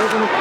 ล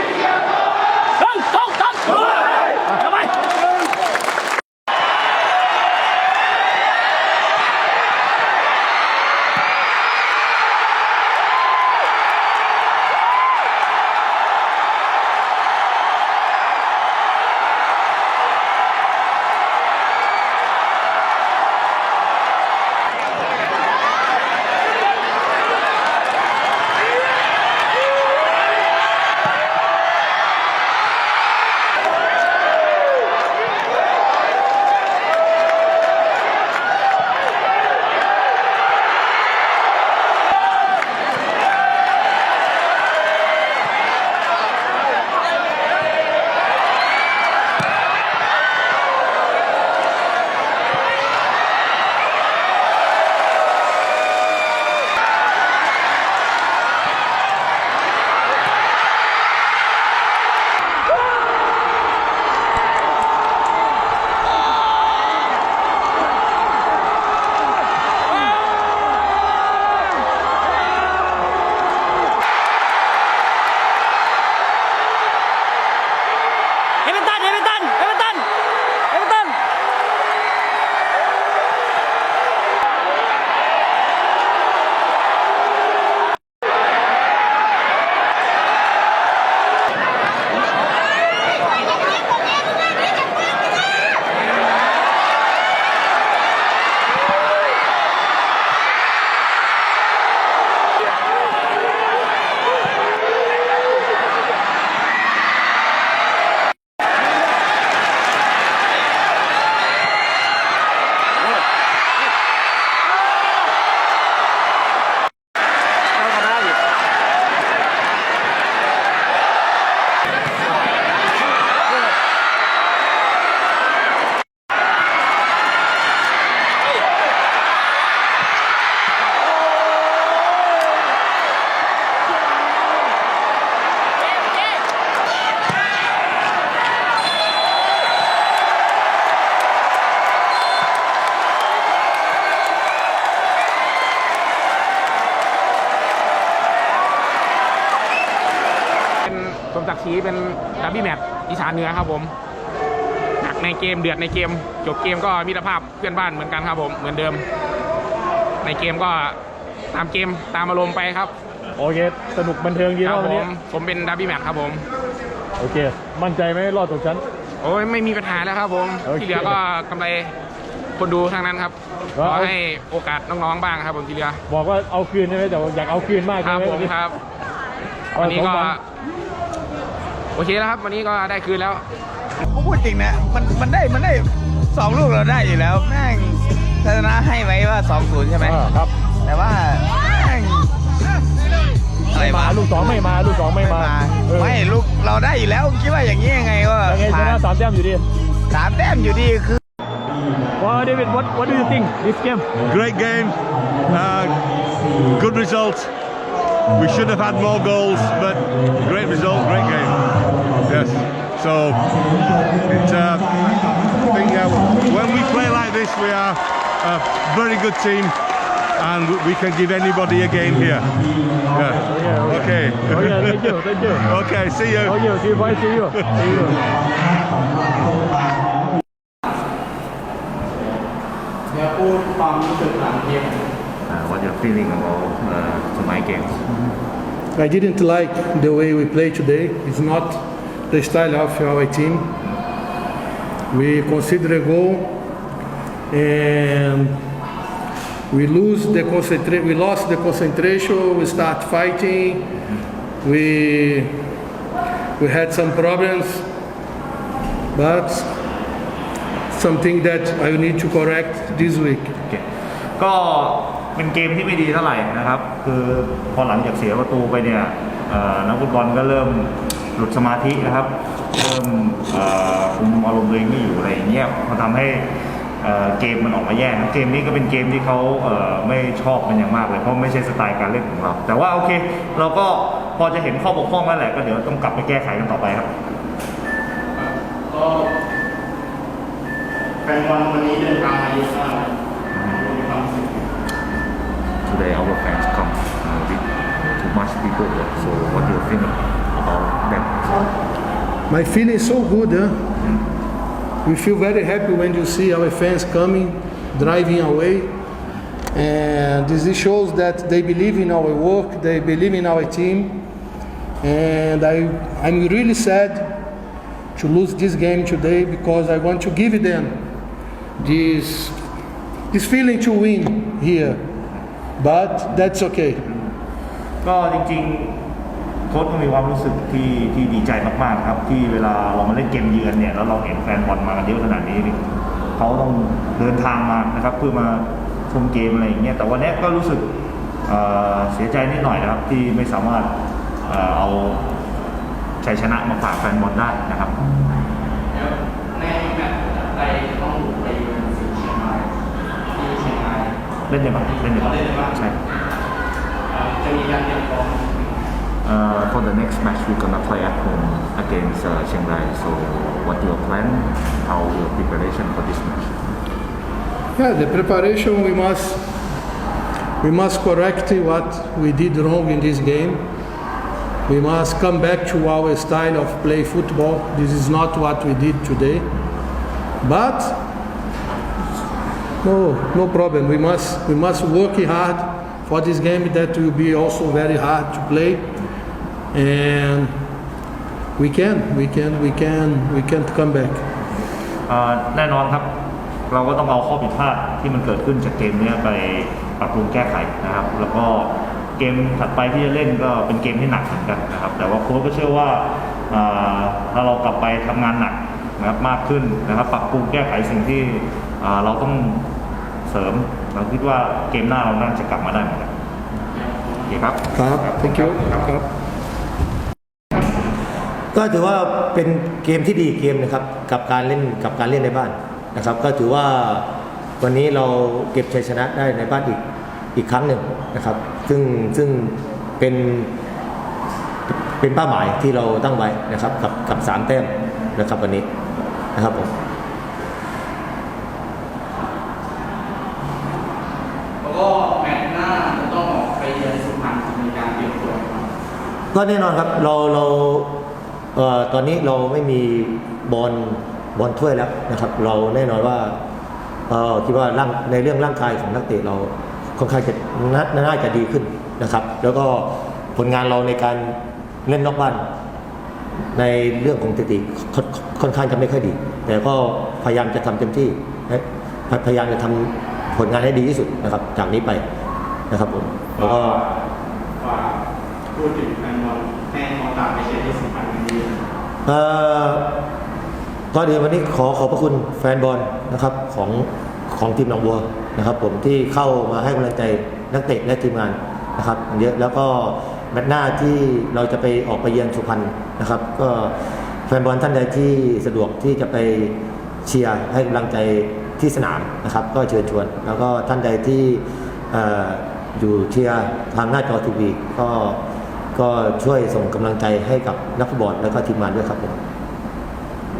ดับบี้แมตช์อีสานเหนือครับผมหนักในเกมเดือดในเกม จบเกมก็มิตรภาพเพื่อนบ้านเหมือนกันครับผมเหมือนเดิม ในเกมก็ตามเกมตามอารมณ์ไปครับโอเค สนุกบันเทิงดีคแล้รัวบวันผนี้มผมเป็นดับบี้แมตช์ครับผม โอเค มั่นใจไหมรอดตกชั้น โอ้ยไม่มีปัญหาแล้วครับผม โอเคที่เหลือก็กำไรคนดูทั้งนั้นครับก็ขอเอาให้โอกาสน้องๆบ้างครับผมที่เหลือบอกว่าเอาคืนใช่ไหมแต่ว่าอยากเอาคืนมากคใช่รับไหมผมวันนี้ครับเอาวันนี้สองก็วัน โอเคแล้วครับ วันนี้ก็ได้คืนแล้ว ผมพูดจริงนะ มันมันได้มันได้สองลูกเราได้อยู่แล้วแม่งชนะให้ไว้ว่าสองศูนย์ใช่ไหมอ่าครับ แต่ว่าแม่งอะไรไม่มา วะลูกสองไม่มา ลูกสองไม่มาเออไม่ลูกเราได้อยู่แล้วคิดว่าอย่างนี้ยังไงว่ายังไงชผ่านนะสามแต้มอยู่ดี สามแต้มอยู่ดีคือว่าเดวิด what what do you think this game Great game, uh, good result. We should have had more goals, but great result, great game. Yes. So it, uh, I think uh, when we play like this, we are a very good team, and we can give anybody a game here. Yeah. Okay. oh yeah thank you thank you okay. See you. oh yeah see you bye see you see you เดี๋ยวพูดความรู้สึกหลังเกม uh, uh, what your feeling about uh, tonight's games? I didn't like the way we play today. It's not the style of our team. We consider a goal and we lose the concentra- we lost the concentration, we start fighting, we we had some problems, but something that I need to correct this week. Okay. go. เป็นเกมที่ไม่ดีเท่าไหร่นะครับ คือพอหลังจากเสียประตูไปเนี่ยนักฟุตบอลก็เริ่มหลุดสมาธินะครับ เริ่มคุมอารมณ์ตัวเองไม่อยู่อะไรอย่างเงี้ยมันทำให้เกมมันออกมาแย่เกมนี้ก็เป็นเกมที่เขาเไม่ชอบเป็นอย่างมากเลยเพราะไม่ใช่สไตล์การเล่นของเรา แต่ว่าโอเค เราก็พอจะเห็นข้อบกพร่องแล้วแหละก็เดี๋ยวต้องกลับไปแก้ไขกันต่อไปครับแฟนบอลวันนี้เดินทางมาเยอะมาก much people. So what do you think about that? My feeling is so good, huh? We feel very happy when you see our fans coming, driving away. And this shows that they believe in our work, they believe in our team. And I, I'm really sad to lose this game today because I want to give them this, this feeling to win here. But that's okay. ก็จริงๆโค้ชก็มีความรู้สึกที่ที่ดีใจมากๆครับ ที่เวลาเรามาเล่นเกมเยือนเนี่ยแล้วเราเห็นแฟนบอลมากันเยอะขนาดนี้นี่เขาต้องเดินทางมานะครับ เพื่อมาชมเกมอะไรอย่างเงี้ยแต่วันนี้ก็รู้สึกเอ่อเสียใจนิดหน่อยนะครับ ที่ไม่สามารถเอ่อเอาชัยชนะมาฝากแฟนบอลได้นะครับในแมตช์ไปต้องไปเยือนสิงห์เชียงรายที่เชียงราย เล่นในบ้านเล่นในบ้านเล่นในบ้านใช่ Uh, for the next match, we're gonna play at home against uh, Chiang Rai. So, what your plan? How your preparation for this match? Yeah, the preparation we must we must correct what we did wrong in this game. We must come back to our style of play football. This is not what we did today. But no, no problem. We must we must work hard for this game that will be also very hard to play. And we can, we can, we can, we can come back. แน่นอนครับ เราก็ต้องเอาข้อผิดพลาดที่มันเกิดขึ้นจากเกมนี้ไปปรับปรุงแก้ไขนะครับ แล้วก็เกมถัดไปที่จะเล่นก็เป็นเกมที่หนักเหมือนกันนะครับ แต่ว่าโค้ชก็เชื่อว่าถ้าเรากลับไปทำงานหนักนะครับมากขึ้นนะครับ ปรับปรุงแก้ไขสิ่งที่เราต้องเสริม เราคิดว่าเกมหน้าเราน่าจะกลับมาได้เหมือนกันโอเคครับ Thank you. ก็ถือว่าเป็นเกมที่ดีเกมนะครับกับการเล่นกับการเล่นในบ้านนะครับ ก็ถือว่าวันนี้เราเก็บชัยชนะได้ในบ้านอีกอีกครั้งหนึ่งนะครับ ซึ่งซึ่งเป็นเป็นเป้าหมายที่เราตั้งไว้นะครับกับกับสามแต้มนะครับวันนี้นะครับผม แล้วก็แมตช์หน้าจะต้องออกไปเยือนสุพรรณมีการเตรียมตัวครับ ก็แน่นอนครับเราเราเอ่อตอนนี้เราไม่มีบอลบอลถ้วยแล้วนะครับ เราแน่นอนว่าเอ่อคิดว่าร่างในเรื่องร่างกายของนักเตะเราค่อนข้างจะนาน่าจะดีขึ้นนะครับ แล้วก็ผลงานเราในการเล่นนอกบ้าน ในเรื่องของสถิติค่อนข้างจะไม่ค่อยดี แต่ก็พยายามจะทำเต็มที่พยายามจะทำผลงานให้ดีที่สุดนะครับ จากนี้ไปนะครับผมแล้วก็ พูดถึงแฟนบอลให้มองต่ามไปเชียร์ที่สุพรรณกันดีเอ่อก่อนอื่นวันนี้ขอขอบพระคุณแฟนบอลนะครับของของทีมหนองบัวนะครับ ผมที่เข้ามาให้กำลังใจนักเตะและทีมงานนะครับเยอะแล้วก็แมตช์หน้าที่เราจะไปออกไปเยือนสุพรรณนะครับ ก็แฟนบอลท่านใดที่สะดวกที่จะไปเชียร์ให้กำลังใจที่สนามนะครับ ก็เชิญชวน แล้วก็ท่านใดที่ออยู่เชียร์ทางหน้าจอทีวีก็ ก็ช่วยส่งกำลังใจให้กับนักฟุตบอลและก็ทีมงานด้วยครับผม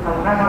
ขอบคุณครับ